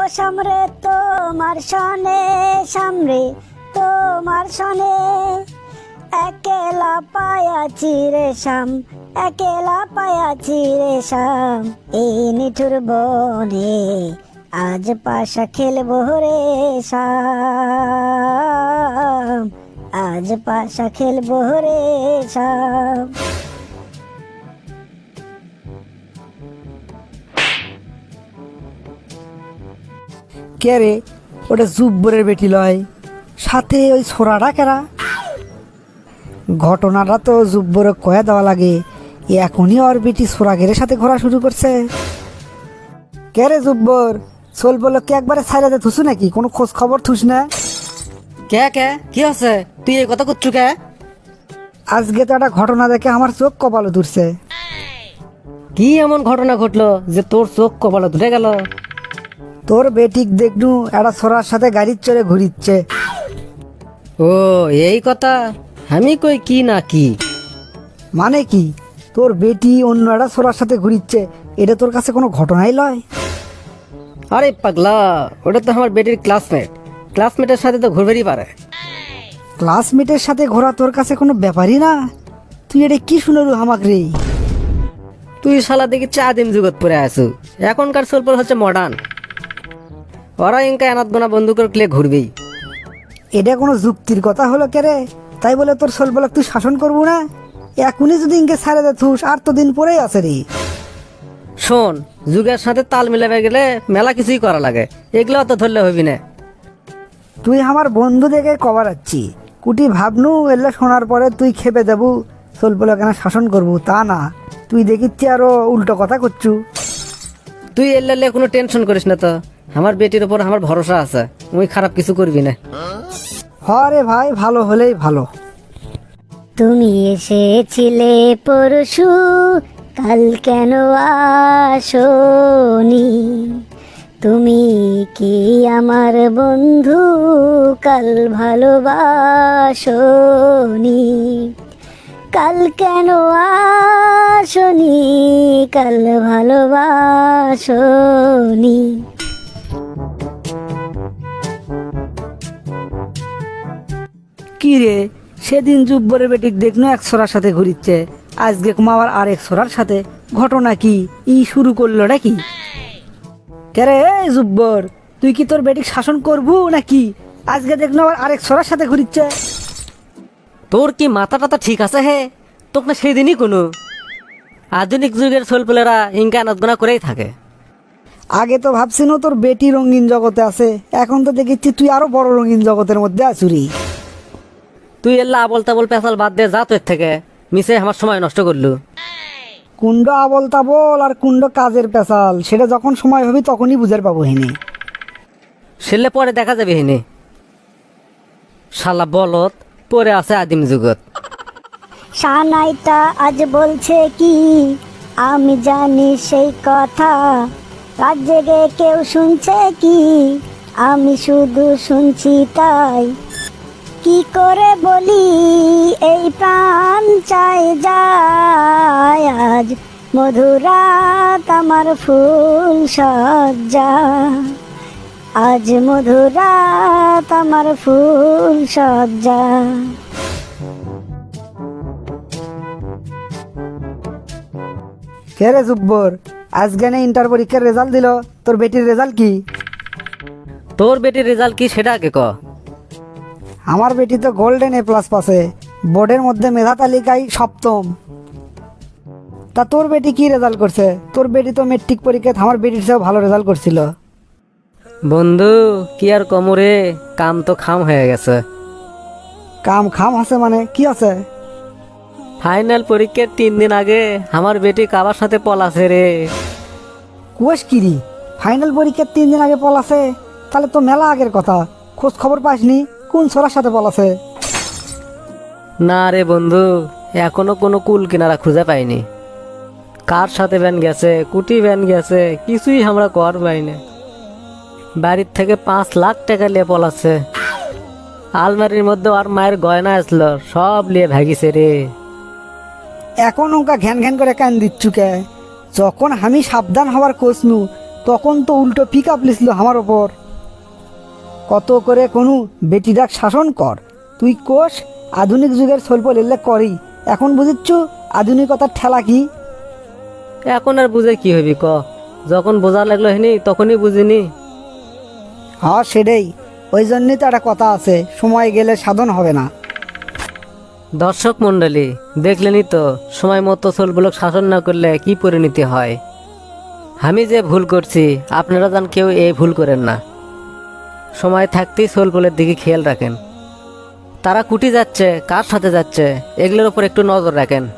ও সামরে তোমার সনে, সামরে তোমার সনে। একেলা পায়াছি রে শাম একেলা পায়াছি রে শাম এই নিঠুর বনে আজ পাশা খেলব রে শাম আজ পাশা খেলব রে শাম কে রে ওটা জুব্বরের বেটি লয়। সাথে ওই ছোড়াটা কেরা? ঘটনাটা তো জুব্বরে কয়ে দেওয়া লাগে এখনই ওর বেটি সোরাগের সাথে ঘোরা শুরু করছে। কে রে জুব্বর সোল বলো কে একবারে সাইরাতে থুসু নাকি? কোনো খোঁজ খবর থুস না? কে কে? কি আছে তুই এই কথা করছু কে? আজকে তো একটা ঘটনা দেখে আমার চোখ কপালে তুলছে কি এমন ঘটনা ঘটলো যে তোর চোখ কপালে ধরে গেল? তোর বেটিক দেখনু একটা ছোড়ার সাথে গাড়ির চড়ে ঘুরিচ্ছে। ও এই কথা? আমি কই কি না কি? মানে কি? তোর বেটি অন্য একটা ছোড়ার সাথে ঘুরিচ্ছে এটা তোর কাছে কোনো ঘটনাই লয়? আরে পাগলা ওটা তো আমার বেটির ক্লাসমেট ক্লাসমেটের সাথে তো ঘুরবেরই পারে। ক্লাসমেটের সাথে ঘোরা তোর কাছে কোনো ব্যাপারই না? তুই এটা কি শুনলু আমাক রে? তুই শালা দেখি চা দিন জগৎ পরে আসু এখনকার সোলপল হচ্ছে মডার্ন ওরা ইনকা এনাত বোনা বন্ধুকের ক্লে ঘুরবেই। এটা কোনো যুক্তির কথা হলো কে রে? তাই বলে তোর সোলবলক তুই শাসন করব না? এখনই যদি ইনকে ছাড়ে দে থুস আর তো দিন পরেই আছে রে। শোন যুগের সাথে তাল মিলাবে গেলে মেলা কিছুই করা লাগে। এগুলো তো ধরলে হবি না। তুই আমার বন্ধু দেখে কবার আচ্ছি। কুটি ভাবনু এলে শোনার পরে তুই খেপে যাবু। সোলবলক কেন শাসন করব তা না। তুই দেখিচ্ছি আরও উল্টো কথা করছু। তুই এলে কোনো টেনশন করিস না তো। আমার বেটির ওপর আমার ভরসা আছে। মুই খারাপ কিছু করবি না। হরে ভাই ভালো হলেই ভালো। তুমি এসেছিলে পরশু কাল কেন আসনি? তুমি কি আমার বন্ধু কাল ভালোবাসনি? কাল কেন আসনি কাল ভালোবাসনি? কি রে সেদিন জুব্বরের বেটিক দেখনো এক ছোড়ার সাথে ঘুরিচ্ছে। আজকে কুমাবার আর এক ছোড়ার সাথে। ঘটনা কি? ই শুরু করল নাকি? কেরে জুব্বর তুই কি তোর বেটিক শাসন করবু নাকি? আজকে দেখনো আবার আরেক ছোড়ার সাথে ঘুরিচ্ছে। তোর কি মাথা টাথা ঠিক আছে হে? তোকে না সেই দিনই কোনো। আধুনিক যুগের সোলপেলেরা ইনকা নদগোনা করেই থাকে। আগে তো ভাবছিনো তোর বেটি রঙিন জগতে আছে এখন তো দেখেছি তুই আরও বড় রঙিন জগতের মধ্যে আছুরি। তুই এল্লা আবল তাবল পেঁচাল বাদ দে যা তোর থেকে। মিশে আমার সময় নষ্ট করলু। কুণ্ড আবল তাবল আর কুণ্ড কাজের পেশাল সেটা যখন সময় হবে তখনই বুঝার পাবো হিনি। সেলে পরে দেখা যাবে হিনে। শালা বলত পরে আছে আদিম যুগত। সানাইটা আজ বলছে কি আমি জানি সেই কথা। রাত জেগে কেউ শুনছে কি আমি শুধু শুনছি তাই। কি করে বলি? এই প্রাণ চাই যায়। আজ মধুরাত আমার ফুল সজ্জা। আজ মধুরাত আমার ফুল সজ্জা। কে রে জুব্বর? আজকে না ইন্টার পরীক্ষার রেজাল্ট দিল। তোর বেটির রেজাল্ট কি? তোর বেটির রেজাল্ট কি সেটা আগে ক। আমার বেটি তো গোল্ডেন এ প্লাস পাসে। বোর্ডের মধ্যে মেধা তালিকায় সপ্তম। তা তোর বেটি কি রেজাল্ট করছে? তোর বেটি তো মেট্রিক পরীক্ষায় আমার বেটির চেয়েও ভালো রেজাল্ট করছিল। বন্ধু কি আর কমরে কাম তো খাম হয়ে গেছে। কাম খাম আছে মানে কি আছে? ফাইনাল পরীক্ষার তিন দিন আগে আমার বেটি কাবার সাথে পলাছে রে। কুয়াশ কিরি ফাইনাল পরীক্ষার তিন দিন আগে পলাছে তাহলে তো মেলা আগের কথা। খোঁজ খবর পাসনি? কোন ছোড়ার সাথে পলাছে না রে বন্ধু এখনও কোনো কুল কিনারা খুঁজে পাইনি। কার সাথে ভ্যান গেছে কুটি ভ্যান গেছে কিছুই আমরা কর পাইনি। বাড়ির থেকে পাঁচ লাখ টাকা নিয়ে পলাচ্ছে আলমারির মধ্যে আর মায়ের গয়না আসলো সব নিয়ে ভাগিছে রে। এখন ওকা ঘ্যান ঘ্যান করে কান দিচ্ছু কে? যখন আমি সাবধান হওয়ার কোচনু তখন তো উল্টো পিক আপ লিছিল আমার ওপর। কত করে কোনো বেটিডাক শাসন কর। তুই কোষ আধুনিক যুগের স্বল্প লেলে করি এখন বুঝিচ্ছু আধুনিকতার ঠেলা কি? এখন আর বুঝে কি হবি ক? যখন বোঝা লাগল হেনি তখনই বুঝিনি। হ্যাঁ সেটাই। ওই জন্যই তো একটা কথা আছে সময় গেলে সাধন হবে না। দর্শক মণ্ডলী দেখলেনই তো সময় মতো সোলগুলোক শাসন না করলে কি পরিণতি হয়? আমি যে ভুল করছি আপনারা যান কেউ এই ভুল করেন না। সময় থাকতেই সোলগুলোর দিকে খেয়াল রাখেন। তারা কুটি যাচ্ছে, কার সাথে যাচ্ছে, এগুলোর উপর একটু নজর রাখেন।